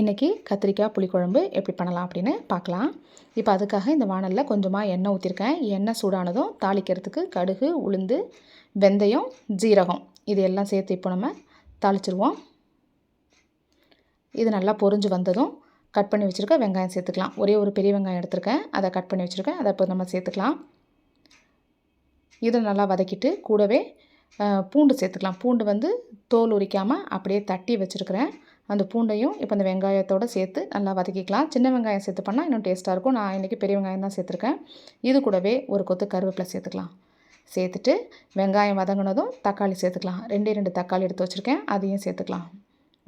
இன்றைக்கி கத்திரிக்காய் புளிக்குழம்பு எப்படி பண்ணலாம் அப்படின்னு பார்க்கலாம். இப்போ அதுக்காக இந்த வானலில் கொஞ்சமாக எண்ணெய் ஊற்றிருக்கேன் எண்ணெய் சூடானதும் தாளிக்கிறதுக்கு கடுகு உளுந்து வெந்தயம் ஜீரகம் இது எல்லாம் சேர்த்து இப்போ நம்ம தாளிச்சிருவோம். இது நல்லா பொரிஞ்சு வந்ததும் கட் பண்ணி வச்சுருக்க வெங்காயம் சேர்த்துக்கலாம். ஒரே ஒரு பெரிய வெங்காயம் எடுத்திருக்கேன். அதை கட் பண்ணி வச்சுருக்கேன். அதை இப்போ நம்ம சேர்த்துக்கலாம். இதை நல்லா வதக்கிட்டு கூடவே பூண்டு சேர்த்துக்கலாம். பூண்டு வந்து தோல் உரிக்காமல் அப்படியே தட்டி வச்சுருக்கிறேன். அந்த பூண்டையும் இப்போ அந்த வெங்காயத்தோடு சேர்த்து நல்லா வதக்கிக்கலாம். சின்ன வெங்காயம் சேர்த்து பண்ணால் இன்னும் டேஸ்ட்டாக இருக்கும். நான் இன்றைக்கி பெரிய வெங்காயம் தான் சேர்த்துருக்கேன். இது கூடவே ஒரு கொத்து கருவேப்பிலை சேர்த்துக்கலாம். சேர்த்துட்டு வெங்காயம் வதங்கினதும் தக்காளி சேர்த்துக்கலாம். ரெண்டே ரெண்டு தக்காளி எடுத்து வச்சுருக்கேன். அதையும் சேர்த்துக்கலாம்.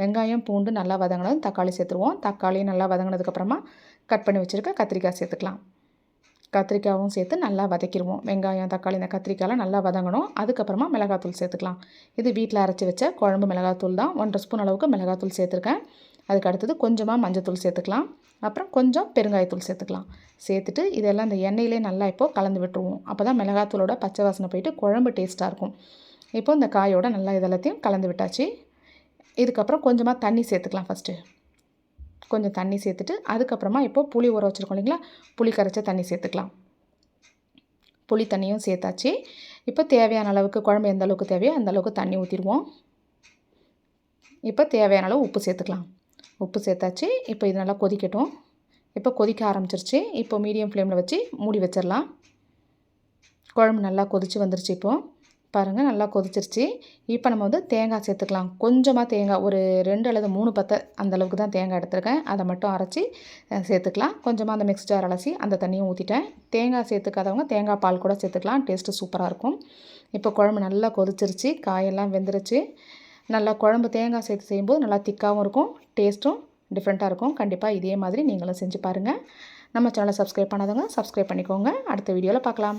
வெங்காயம் பூண்டு நல்லா வதங்கினதும் தக்காளி சேர்த்துருவோம். தக்காளியும் நல்லா வதங்கினதுக்கப்புறமா கட் பண்ணி வச்சுருக்க கத்திரிக்காய் சேர்த்துக்கலாம். கத்திரிக்காயும் சேர்த்து நல்லா வதக்கிடுவோம். வெங்காயம் தக்காளி இந்த கத்திரிக்காயெலாம் நல்லா வதங்கணும். அதுக்கப்புறமா மிளகாத்தூள் சேர்த்துக்கலாம். இது வீட்டில் அரைச்சி வச்ச குழம்பு மிளகாத்தூள் தான். ஒன்றரை ஸ்பூன் அளவுக்கு மிளகாத்தூள் சேர்த்துருக்கேன். அதுக்கு அடுத்தது கொஞ்சமாக மஞ்சத்தூள் சேர்த்துக்கலாம். அப்புறம் கொஞ்சம் பெருங்காயத்தூள் சேர்த்துக்கலாம். சேர்த்துட்டு இதெல்லாம் இந்த எண்ணெயிலே நல்லா இப்போது கலந்து விட்டுருவோம். அப்போ தான் மிளகாத்தூளோட பச்சை வாசனை போயிட்டு குழம்பு டேஸ்ட்டாக இருக்கும். இப்போ இந்த காயோட நல்லா இதெல்லாத்தையும் கலந்து விட்டாச்சு. இதுக்கப்புறம் கொஞ்சமாக தண்ணி சேர்த்துக்கலாம் ஃபஸ்ட்டு கொஞ்சம் தண்ணி சேர்த்துட்டு அதுக்கப்புறமா இப்போது புளி ஊற வச்சுருக்கோம் இல்லைங்களா? புளி கரைச்ச தண்ணி சேர்த்துக்கலாம். புளி தண்ணியும் சேர்த்தாச்சு. இப்போ தேவையான அளவுக்கு குழம்பு எந்த அளவுக்கு தேவையோ அந்த அளவுக்கு தண்ணி ஊற்றிடுவோம் இப்போ தேவையான அளவு உப்பு சேர்த்துக்கலாம். உப்பு சேர்த்தாச்சு. இப்போ இது நல்லா கொதிக்கட்டும். இப்போ கொதிக்க ஆரம்பிச்சிருச்சு. இப்போ மீடியம் ஃப்ளேமில் வச்சு மூடி வச்சிடலாம். குழம்பு நல்லா கொதித்து வந்துருச்சு இப்போது பாருங்கள் நல்லா கொதிச்சிருச்சு. இப்போ நம்ம வந்து தேங்காய் சேர்த்துக்கலாம். கொஞ்சமாக தேங்காய் ஒரு ரெண்டு அல்லது மூணு பத்தை அந்தளவுக்கு தான் தேங்காய் எடுத்திருக்கேன். அதை மட்டும் அரைச்சி சேர்த்துக்கலாம். கொஞ்சமாக அந்த மிக்ஸ் ஜார் அலசி அந்த தண்ணியும் ஊற்றிட்டேன் தேங்காய் சேர்த்துக்காதவங்க தேங்காய் பால் கூட சேர்த்துக்கலாம். டேஸ்ட்டு சூப்பராக இருக்கும். இப்போ குழம்பு நல்லா கொதிச்சிருச்சு. காயெல்லாம் வெந்துருச்சு. நல்லா குழம்பு தேங்காய் சேர்த்து செய்யும்போது நல்லா திக்காகவும் இருக்கும். டேஸ்ட்டும் டிஃப்ரெண்ட்டாக இருக்கும். கண்டிப்பாக இதே மாதிரி நீங்களும் செஞ்சு பாருங்கள் நம்ம சேனலை சப்ஸ்கிரைப் பண்ணாதவங்க சப்ஸ்கிரைப் பண்ணிக்கோங்க. அடுத்த வீடியோவில் பார்க்கலாம்.